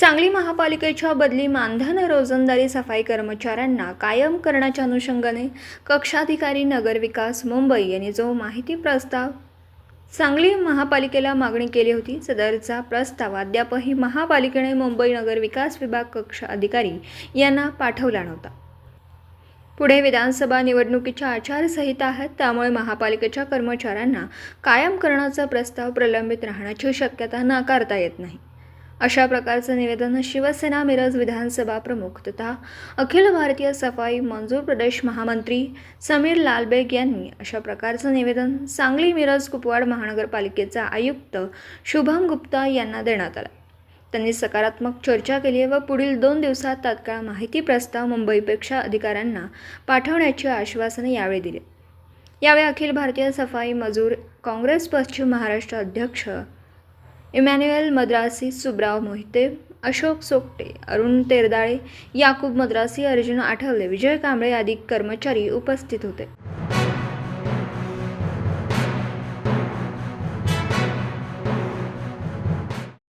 सांगली महापालिकेच्या बदली मानधन रोजंदारी सफाई कर्मचाऱ्यांना कायम करण्याच्या अनुषंगाने कक्षाधिकारी नगरविकास मुंबई यांनी जो माहिती प्रस्ताव सांगली महापालिकेला मागणी केली होती सदरचा प्रस्ताव अद्यापही महापालिकेने मुंबई नगर विकास विभाग कक्ष अधिकारी यांना पाठवला नव्हता. पुढे विधानसभा निवडणुकीच्या आचारसंहिता आहेत त्यामुळे महापालिकेच्या कर्मचाऱ्यांना कायम करण्याचा प्रस्ताव प्रलंबित राहण्याची शक्यता नाकारता येत नाही. अशा प्रकारचं निवेदन शिवसेना मिरज विधानसभा प्रमुख तथा अखिल भारतीय सफाई मंजूर प्रदेश महामंत्री समीर लालबेग यांनी अशा प्रकारचं निवेदन सांगली मिरज कुपवाड महानगरपालिकेचा आयुक्त शुभम गुप्ता यांना देण्यात आला. त्यांनी सकारात्मक चर्चा केली व पुढील दोन दिवसात तात्काळ माहिती प्रस्ताव मुंबईपेक्षा अधिकाऱ्यांना पाठवण्याचे आश्वासने यावेळी दिले. यावेळी अखिल भारतीय सफाई मजूर काँग्रेस पश्चिम महाराष्ट्र अध्यक्ष इमॅन्युएल मद्रासी सुब्राव मोहिते अशोक सोपटे अरुण तेरदाळे याकूब मद्रासी अर्जुन आठवले विजय कांबळे आदी कर्मचारी उपस्थित होते.